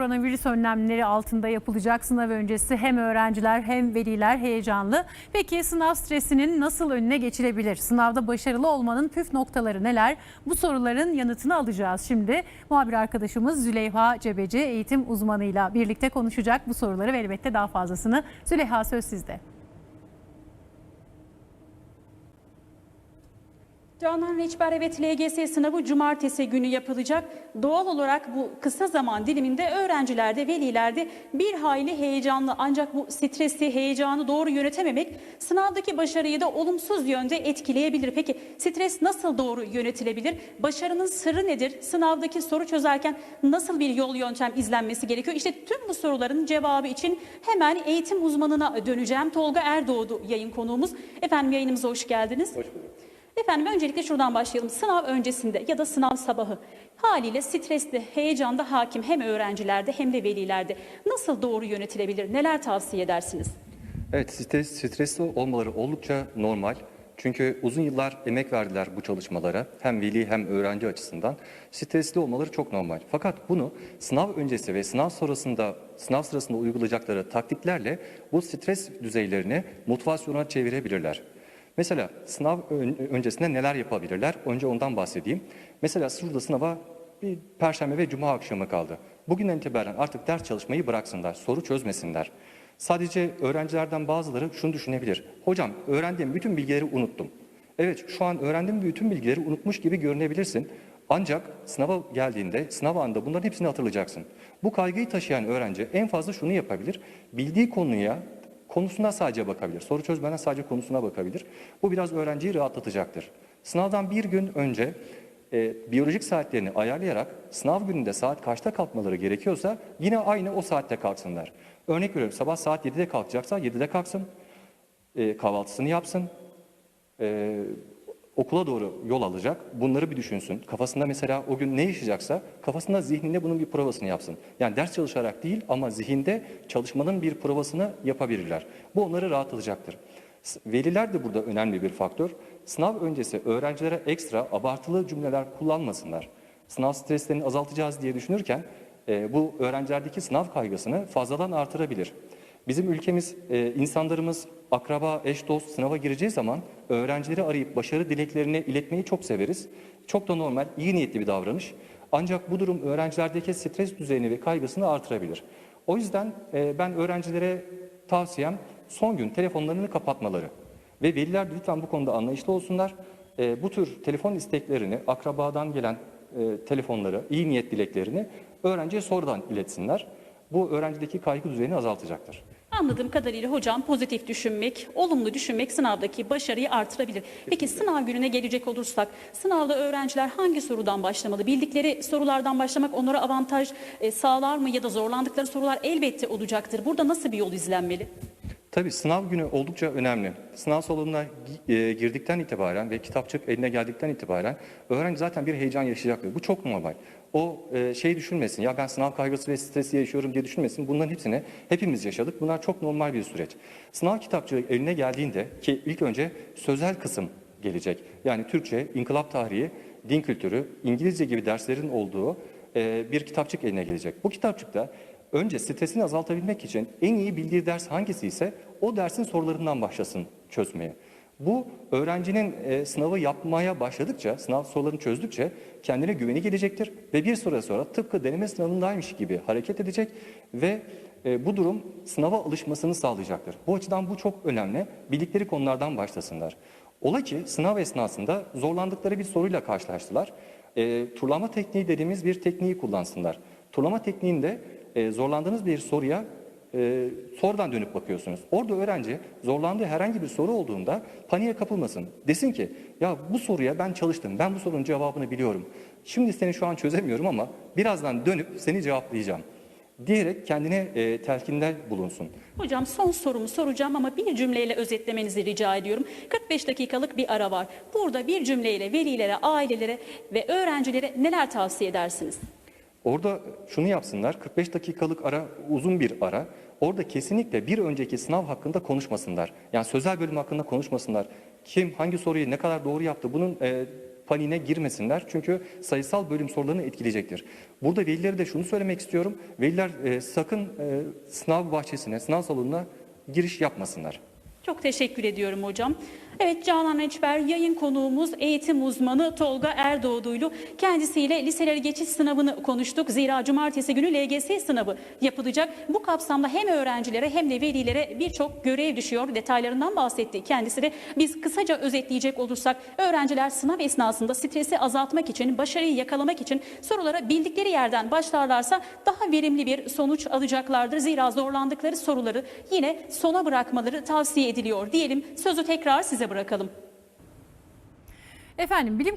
Koronavirüs önlemleri altında yapılacak sınav öncesi hem öğrenciler hem veliler heyecanlı. Peki sınav stresinin nasıl önüne geçilebilir? Sınavda başarılı olmanın püf noktaları neler? Bu soruların yanıtını alacağız şimdi. Muhabir arkadaşımız Züleyha Cebeci eğitim uzmanıyla birlikte konuşacak bu soruları ve elbette daha fazlasını. Züleyha söz sizde. Canan Reçber evet LGS sınavı cumartesi günü yapılacak. Doğal olarak bu kısa zaman diliminde öğrencilerde, velilerde bir hayli heyecanlı ancak bu stresi, heyecanı doğru yönetememek sınavdaki başarıyı da olumsuz yönde etkileyebilir. Peki stres nasıl doğru yönetilebilir? Başarının sırrı nedir? Sınavdaki soru çözerken nasıl bir yol yöntem izlenmesi gerekiyor? İşte tüm bu soruların cevabı için hemen eğitim uzmanına döneceğim. Tolga Erdoğdu yayın konuğumuz. Efendim yayınımıza hoş geldiniz. Hoş bulduk. Efendim öncelikle şuradan başlayalım. Sınav öncesinde ya da sınav sabahı haliyle stresli, heyecanda hakim hem öğrencilerde hem de velilerde nasıl doğru yönetilebilir? Neler tavsiye edersiniz? Evet, stres, stresli olmaları oldukça normal. Çünkü uzun yıllar emek verdiler bu çalışmalara. Hem veli hem öğrenci açısından. Stresli olmaları çok normal. Fakat bunu sınav öncesi ve sınav sonrasında, sınav sırasında uygulayacakları taktiklerle bu stres düzeylerini motivasyona çevirebilirler. Mesela sınav ön- öncesinde neler yapabilirler? Önce ondan bahsedeyim. Mesela şurada sınava bir perşembe ve cuma akşamı kaldı. Bugünden itibaren artık ders çalışmayı bıraksınlar, soru çözmesinler. Sadece öğrencilerden bazıları şunu düşünebilir. Hocam öğrendiğim bütün bilgileri unuttum. Evet şu an öğrendiğim bütün bilgileri unutmuş gibi görünebilirsin. Ancak sınava geldiğinde, sınav anında bunların hepsini hatırlayacaksın. Bu kaygıyı taşıyan öğrenci en fazla şunu yapabilir. Bildiği konuya konusuna sadece bakabilir. Soru çözmeden sadece konusuna bakabilir. Bu biraz öğrenciyi rahatlatacaktır. Sınavdan bir gün önce e, biyolojik saatlerini ayarlayarak sınav gününde saat kaçta kalkmaları gerekiyorsa yine aynı o saatte kalksınlar. Örnek veriyorum sabah saat 7'de kalkacaksa 7'de kalksın, e, kahvaltısını yapsın, e, okula doğru yol alacak. Bunları bir düşünsün. Kafasında mesela o gün ne yaşayacaksa kafasında zihninde bunun bir provasını yapsın. Yani ders çalışarak değil ama zihinde çalışmanın bir provasını yapabilirler. Bu onları rahatlatacaktır. Veliler de burada önemli bir faktör. Sınav öncesi öğrencilere ekstra abartılı cümleler kullanmasınlar. Sınav streslerini azaltacağız diye düşünürken e, bu öğrencilerdeki sınav kaygısını fazladan artırabilir. Bizim ülkemiz, e, insanlarımız, akraba, eş, dost sınava gireceği zaman öğrencileri arayıp başarı dileklerini iletmeyi çok severiz. Çok da normal, iyi niyetli bir davranış. Ancak bu durum öğrencilerdeki stres düzeyini ve kaygısını artırabilir. O yüzden e, ben öğrencilere tavsiyem son gün telefonlarını kapatmaları. Ve veliler lütfen bu konuda anlayışlı olsunlar. E, bu tür telefon isteklerini, akrabadan gelen telefonları, iyi niyet dileklerini öğrenciye sonradan iletsinler. Bu öğrencideki kaygı düzeyini azaltacaktır. Anladığım kadarıyla hocam pozitif düşünmek, olumlu düşünmek sınavdaki başarıyı artırabilir. Peki sınav gününe gelecek olursak sınavda öğrenciler hangi sorudan başlamalı? Bildikleri sorulardan başlamak onlara avantaj e, sağlar mı ya da zorlandıkları sorular elbette olacaktır. Burada nasıl bir yol izlenmeli? Tabii sınav günü oldukça önemli. Sınav salonuna e, girdikten itibaren ve kitapçık eline geldikten itibaren öğrenci zaten bir heyecan yaşayacaktır. Bu çok normal. O şey düşünmesin, ya ben sınav kaygısı ve stresi yaşıyorum diye düşünmesin. Bunların hepsini hepimiz yaşadık. Bunlar çok normal bir süreç. Sınav kitapçığı eline geldiğinde ki ilk önce sözel kısım gelecek. Yani Türkçe, inkılap tarihi, din kültürü, İngilizce gibi derslerin olduğu e, bir kitapçık eline gelecek. Bu kitapçıkta önce stresini azaltabilmek için en iyi bildiği ders hangisi ise o dersin sorularından başlasın çözmeye. Bu öğrencinin e, sınavı yapmaya başladıkça, sınav sorularını çözdükçe kendine güveni gelecektir ve bir süre sonra tıpkı deneme sınavındaymış gibi hareket edecek ve e, bu durum sınava alışmasını sağlayacaktır. Bu açıdan bu çok önemli. Bildikleri konulardan başlasınlar. Ola ki sınav esnasında zorlandıkları bir soruyla karşılaştılar. E, turlama tekniği dediğimiz bir tekniği kullansınlar. Turlama tekniğinde e, zorlandığınız bir soruya e, sonradan dönüp bakıyorsunuz. Orada öğrenci zorlandığı herhangi bir soru olduğunda paniğe kapılmasın. Desin ki ya bu soruya ben çalıştım, ben bu sorunun cevabını biliyorum. Şimdi seni şu an çözemiyorum ama birazdan dönüp seni cevaplayacağım diyerek kendine e, telkinde bulunsun. Hocam son sorumu soracağım ama bir cümleyle özetlemenizi rica ediyorum. 45 dakikalık bir ara var. Burada bir cümleyle velilere, ailelere ve öğrencilere neler tavsiye edersiniz? Orada şunu yapsınlar, 45 dakikalık ara, uzun bir ara. Orada kesinlikle bir önceki sınav hakkında konuşmasınlar. Yani sözel bölüm hakkında konuşmasınlar. Kim hangi soruyu ne kadar doğru yaptı bunun e, paniğine girmesinler. Çünkü sayısal bölüm sorularını etkileyecektir. Burada velilere de şunu söylemek istiyorum. Veliler e, sakın e, sınav bahçesine, sınav salonuna giriş yapmasınlar. Çok teşekkür ediyorum hocam. Evet Canan Eçber yayın konuğumuz eğitim uzmanı Tolga Erdoğdu'ylu. Kendisiyle liselere geçiş sınavını konuştuk. Zira cumartesi günü LGS sınavı yapılacak. Bu kapsamda hem öğrencilere hem de velilere birçok görev düşüyor. Detaylarından bahsetti kendisi de. Biz kısaca özetleyecek olursak öğrenciler sınav esnasında stresi azaltmak için, başarıyı yakalamak için sorulara bildikleri yerden başlarlarsa daha verimli bir sonuç alacaklardır. Zira zorlandıkları soruları yine sona bırakmaları tavsiye ediliyor diyelim. Sözü tekrar size bırakalım. Efendim bilim